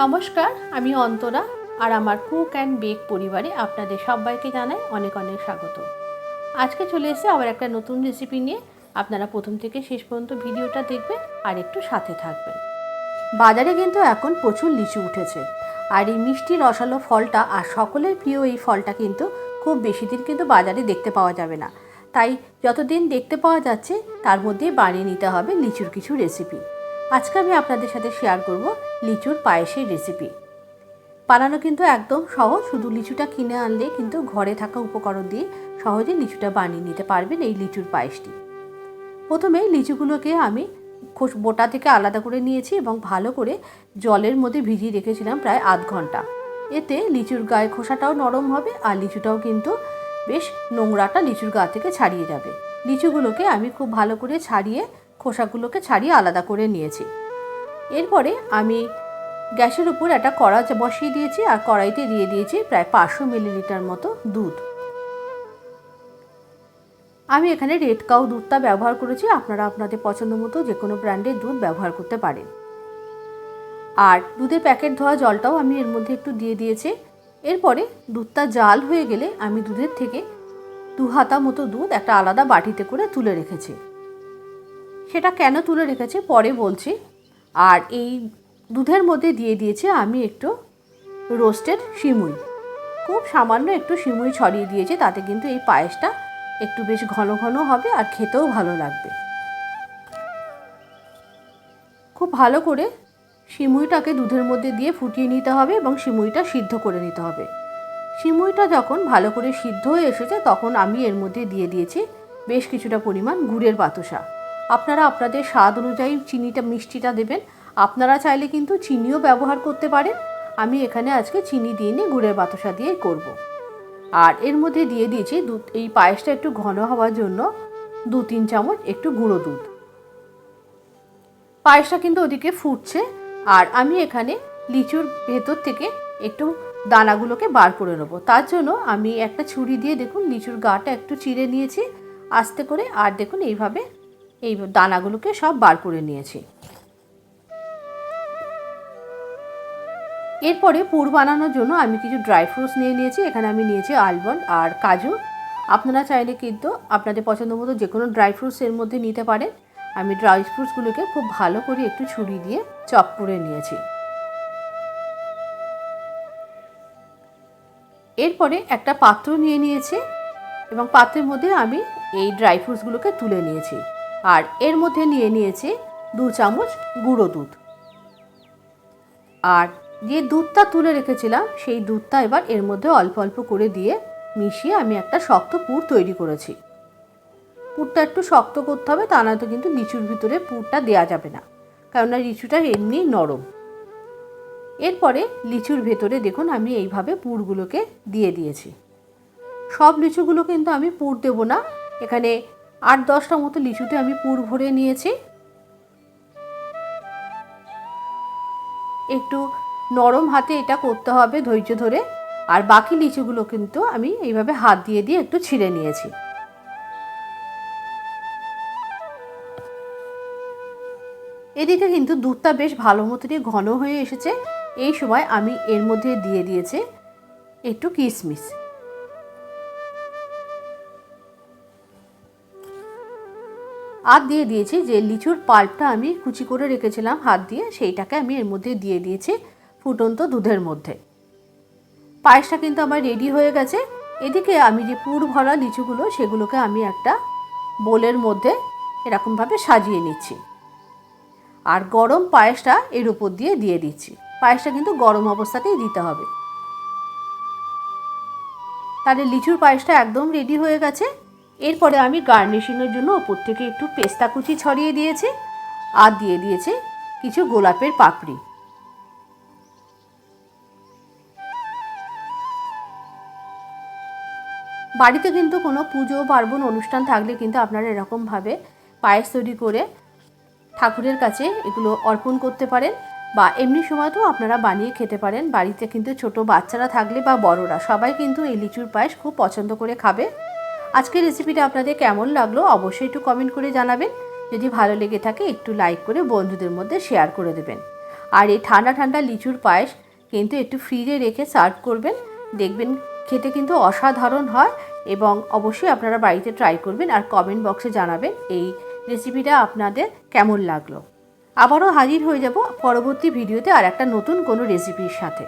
নমস্কার, আমি অন্তরা আর আমার কুক অ্যান্ড বেক পরিবারে আপনাদের সবাইকে জানাই অনেক অনেক স্বাগত। আজকে চলে এসে আবার একটা নতুন রেসিপি নিয়ে। আপনারা প্রথম থেকে শেষ পর্যন্ত ভিডিওটা দেখবেন আর একটু সাথে থাকবেন। বাজারে কিন্তু এখন প্রচুর লিচু উঠেছে আর এই মিষ্টি রসালো ফলটা আর সকলের প্রিয় এই ফলটা কিন্তু খুব বেশি দিন কিন্তু বাজারে দেখতে পাওয়া যাবে না। তাই যতদিন দেখতে পাওয়া যাচ্ছে তার মধ্যেই বানিয়ে নিতে হবে লিচুর কিছু রেসিপি আজকে আমি আপনাদের সাথে শেয়ার করব লিচুর পায়েসের রেসিপি বানানো কিন্তু একদম সহজ, শুধু লিচুটা কিনে আনলে কিন্তু ঘরে থাকা উপকরণ দিয়ে সহজে লিচুটা বানিয়ে নিতে পারবেন এই লিচুর পায়েসটি। প্রথমে লিচুগুলোকে আমি খোস, বোটা থেকে আলাদা করে নিয়েছি এবং ভালো করে জলের মধ্যে ভিজিয়ে রেখেছিলাম প্রায় আধ ঘণ্টা। এতে লিচুর গায়ে খোসাটাও নরম হবে আর লিচুটাও কিন্তু বেশ নোংরাটা লিচুর গা থেকে ছাড়িয়ে যাবে। লিচুগুলোকে আমি খুব ভালো করে ছাড়িয়ে খোসাগুলোকে ছাড়িয়ে আলাদা করে নিয়েছি। এরপরে আমি গ্যাসের উপর একটা কড়া বসিয়ে দিয়েছি আর কড়াইতে দিয়ে দিয়েছি প্রায় পাঁচশো মিলিলিটার মতো দুধ। আমি এখানে রেড কাউ দুধটা ব্যবহার করেছি, আপনারা আপনাদের পছন্দ মতো যে কোনো ব্র্যান্ডের দুধ ব্যবহার করতে পারেন। আর দুধের প্যাকেট ধোয়া জলটাও আমি এর মধ্যে একটু দিয়ে দিয়েছি। এরপরে দুধটা জাল হয়ে গেলে আমি দুধের থেকে দু হাতা মতো দুধ একটা আলাদা বাটিতে করে তুলে রেখেছি। সেটা কেন তুলে রেখেছি পরে বলছি। আর এই দুধের মধ্যে দিয়ে দিয়েছি আমি একটু রোস্টেড শিমুই। খুব সামান্য একটু শিমুই ছড়িয়ে দিয়েছি, তাতে কিন্তু এই পায়েসটা একটু বেশ ঘন ঘন হবে আর খেতেও ভালো লাগবে। খুব ভালো করে শিমুইটাকে দুধের মধ্যে দিয়ে ফুটিয়ে নিতে হবে এবং শিমুইটা সিদ্ধ করে নিতে হবে। সিমুইটা যখন ভালো করে সিদ্ধ হয়ে এসেছে, তখন আমি এর মধ্যে দিয়ে দিয়েছি বেশ কিছুটা পরিমাণ গুড়ের বাতাসা আপনারা আপনাদের স্বাদ অনুযায়ী চিনিটা, মিষ্টিটা দেবেন। আপনারা চাইলে কিন্তু চিনিও ব্যবহার করতে পারেন। আমি এখানে আজকে চিনি দিয়ে নিয়ে গুড়ের বাতাসা দিয়ে করব। আর এর মধ্যে দিয়ে দিয়েছি দুধ এই পায়েসটা একটু ঘন হওয়ার জন্য দু, তিন চামচ একটু গুঁড়ো দুধ। পায়েসটা কিন্তু ওদিকে ফুটছে। আর আমি এখানে লিচুর ভেতর থেকে একটু দানাগুলোকে বার করে নেব। তার জন্য আমি একটা ছুরি দিয়ে দেখুন লিচুর গাটা একটু চিড়ে নিয়েছি। আস্তে করে আর দেখুন এইভাবে এই দানাগুলোকে সব বার করে নিয়েছি। এরপরে পুর বানানোর জন্য আমি কিছু ড্রাই ফ্রুটস নিয়ে নিয়েছি। এখানে আমি নিয়েছি আলমন্ড আর কাজু। আপনারা চাইলে কিন্তু আপনাদের পছন্দ মতো যে কোনো ড্রাই ফ্রুটস এর মধ্যে নিতে পারেন। আমি ড্রাই ফ্রুটসগুলোকে খুব ভালো করে একটু ছুরি দিয়ে চপ করে নিয়েছি। এরপরে একটা পাত্র নিয়ে নিয়েছি এবং পাত্রের মধ্যে আমি এই ড্রাই ফ্রুটসগুলোকে তুলে নিয়েছি। আর এর মধ্যে নিয়ে নিয়েছি দু চামচ গুঁড়ো দুধ। আর যে দুধটা তুলে রেখেছিলাম, সেই দুধটা এবার এর মধ্যে অল্প অল্প করে দিয়ে মিশিয়ে আমি একটা শক্ত পুর তৈরি করেছি। পুরটা একটু শক্ত করতে হবে, তা নয়তো কিন্তু লিচুর ভিতরে পুরটা দেওয়া যাবে না, কেননা লিচুটা এমনি নরম। এরপরে লিচুর ভেতরে দেখুন, আমি এইভাবে পুরগুলোকে দিয়ে দিয়েছি। সব লিচুগুলো কিন্তু আমি পুর দেবো না, এখানে আট দশটা মতো লিচুতে আমি পুর ভরে নিয়েছি। একটু নরম হাতে এটা করতে হবে ধৈর্য ধরে। আর বাকি লিচুগুলো কিন্তু আমি এইভাবে হাত দিয়ে দিয়ে একটু ছিঁড়ে নিয়েছি। এদিকে কিন্তু দুধটা বেশ ভালো মতনই ঘন হয়ে এসেছে। এই সময় আমি এর মধ্যে দিয়ে দিয়েছি একটু কিশমিশ আর দিয়ে দিয়েছি যে লিচুর পাল্পটা আমি কুচি করে রেখেছিলাম হাত দিয়ে, সেইটাকে আমি এর মধ্যে দিয়ে দিয়েছি ফুটন্ত দুধের মধ্যে। পায়েসটা কিন্তু আমার রেডি হয়ে গেছে। এদিকে আমি যে পুর ভরা লিচুগুলো, সেগুলোকে আমি একটা বোলের মধ্যে এরকমভাবে সাজিয়ে নিচ্ছি। আর গরম পায়েসটা এর উপর দিয়ে দিয়ে দিচ্ছি। পায়েসটা কিন্তু গরম অবস্থাতেই দিতে হবে। তাহলে লিচুর পায়েসটা একদম রেডি হয়ে গেছে। এরপরে আমি গার্নিশিংয়ের জন্য ওপর থেকে একটু পেস্তা কুচি ছড়িয়ে দিয়েছি আর দিয়ে দিয়েছে কিছু গোলাপের পাপড়ি। বাড়িতে কিন্তু কোনো পুজো, পার্বণ, অনুষ্ঠান থাকলে কিন্তু আপনারা এরকমভাবে পায়েস তৈরি করে ঠাকুরের কাছে এগুলো অর্পণ করতে পারেন বা এমনি সময়তেও আপনারা বানিয়ে খেতে পারেন। বাড়িতে কিন্তু ছোট বাচ্চারা থাকলে বা বড়রা সবাই কিন্তু এই লিচুর পায়েস খুব পছন্দ করে খাবে। আজকের রেসিপিটা আপনাদের কেমন লাগল অবশ্যই একটু কমেন্ট করে জানাবেন। যদি ভালো লেগে থাকে, একটু লাইক করে বন্ধুদের মধ্যে শেয়ার করে দেবেন। আর এই ঠান্ডা ঠান্ডা লিচুর পায়েস কিন্তু একটু ফ্রিজে রেখে সার্ভ করবেন। দেখবেন খেতে কিন্তু অসাধারণ হয় এবং অবশ্যই আপনারা বাড়িতে ট্রাই করবেন আর কমেন্ট বক্সে জানাবেন এই রেসিপিটা আপনাদের কেমন লাগল। আবারও হাজির হয়ে যাব পরবর্তী ভিডিওতে আর একটা নতুন কোনো রেসিপির সাথে।